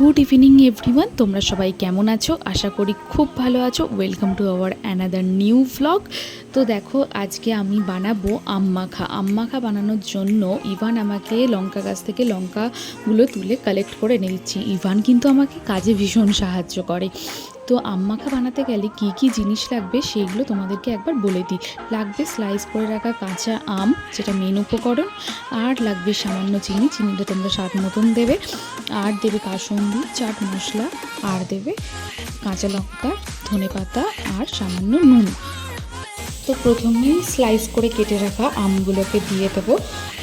Good evening, everyone. তোমরা সবাই কেমন আছো? আশা করি খুব ভালো আছো। Welcome to our another new vlog তো দেখো, আজকে আমি বানাবো আম্মাখা। আম্মাখা বানানোর জন্য ইভান আমাকে লঙ্কা গাছ থেকে লঙ্কাগুলো তুলে কালেক্ট করে নিচ্ছি ইভান কিন্তু আমাকে কাজে ভীষণ সাহায্য করে। তো আম্মাখা বানাতে গেলে কি কি জিনিস লাগবে সেইগুলো তোমাদেরকে একবার বলে দিই। লাগবে স্লাইস করে রাখা কাঁচা আম, যেটা মেন উপকরণ, আর লাগবে সামান্য চিনি, চিনিটা তোমরা স্বাদ মতন দেবে। আর দেবে কাসুন্দি, চাট মশলা, আর দেবে কাঁচা লঙ্কা, ধনে পাতা, আর সামান্য নুন। তো প্রথমেই স্লাইস করে কেটে রাখা আমগুলোকে দিয়ে দেবো।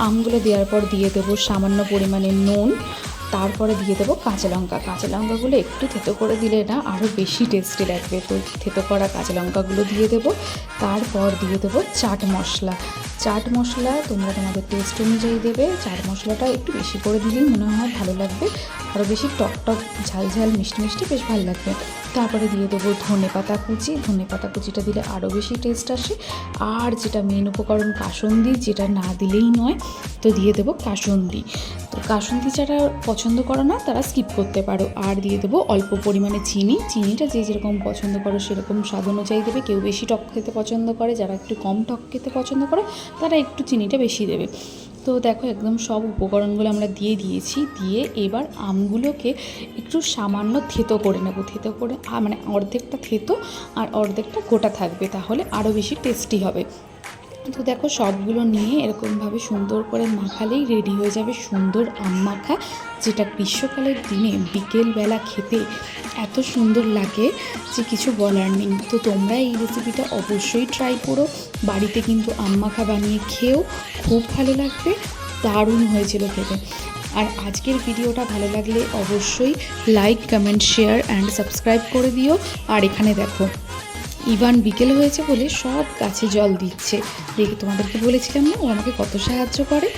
আমগুলো দেওয়ার পর দিয়ে দেবো সামান্য পরিমাণে নুন তারপরে দিয়ে দেবো কাঁচা লঙ্কা। কাঁচা লঙ্কাগুলো একটু থেতো করে দিলে না আরও বেশি টেস্টি লাগবে। তো থেতো করা কাঁচা লঙ্কাগুলো দিয়ে দেবো। তারপর দিয়ে দেবো চাট মশলা। চাট মশলা তোমরা তোমাদের টেস্ট অনুযায়ী দেবে। চাট মশলাটা একটু বেশি করে দিলেই মনে হয় ভালো লাগবে। আরও বেশি টক টক, ঝাল ঝাল, মিষ্টি মিষ্টি বেশ ভালো লাগবে। তারপরে দিয়ে দেবো ধনে পাতা কুচি। ধনে পাতা কুচিটা দিলে আরও বেশি টেস্ট আসে। আর যেটা মেন উপকরণ কাসন্দি, যেটা না দিলেই নয়, তো দিয়ে দেবো কাসন্দি। কাসন্দি চাটা পছন্দ করো না, তারা স্কিপ করতে পারো। আর দিয়ে দেবো অল্প পরিমাণে চিনি। চিনিটা যে যেরকম পছন্দ করো, সেরকম স্বাদ অনুযায়ী দেবে। কেউ বেশি টক খেতে পছন্দ করে, যারা একটু কম টক খেতে পছন্দ করে, তারা একটু চিনিটা বেশি দেবে। তো দেখো একদম সব উপকরণগুলো আমরা দিয়ে দিয়েছি। দিয়ে এবার আমগুলোকে একটু সামান্য থেতো করে নেব। থেতো করে মানে অর্ধেকটা থেতো আর অর্ধেকটা গোটা থাকবে। তাহলে আরও বেশি টেস্টি হবে। তো দেখো সবগুলো নিয়ে এরকমভাবে সুন্দর করে মাখালেই রেডি হয়ে যাবে সুন্দর আম মাখা, যেটা গ্রীষ্মকালের দিনে বিকেলবেলা খেতে এত সুন্দর লাগে যে কিছু বলার নেই। তো তোমরা এই রেসিপিটা অবশ্যই ট্রাই করো। বাড়িতে কিন্তু আম মাখা বানিয়ে খেয়েও খুব ভালো লাগবে, দারুণ হয়েছিল খেতে। আর আজকের ভিডিওটা ভালো লাগলে অবশ্যই like comment share and subscribe করে দিও। আর এখানে দেখো ইভান বিকেল হয়েছে বলে সব গাছে জল দিচ্ছে। দেখে তোমাদেরকে বলেছিলাম না, ও আমাকে কত সাহায্য করে।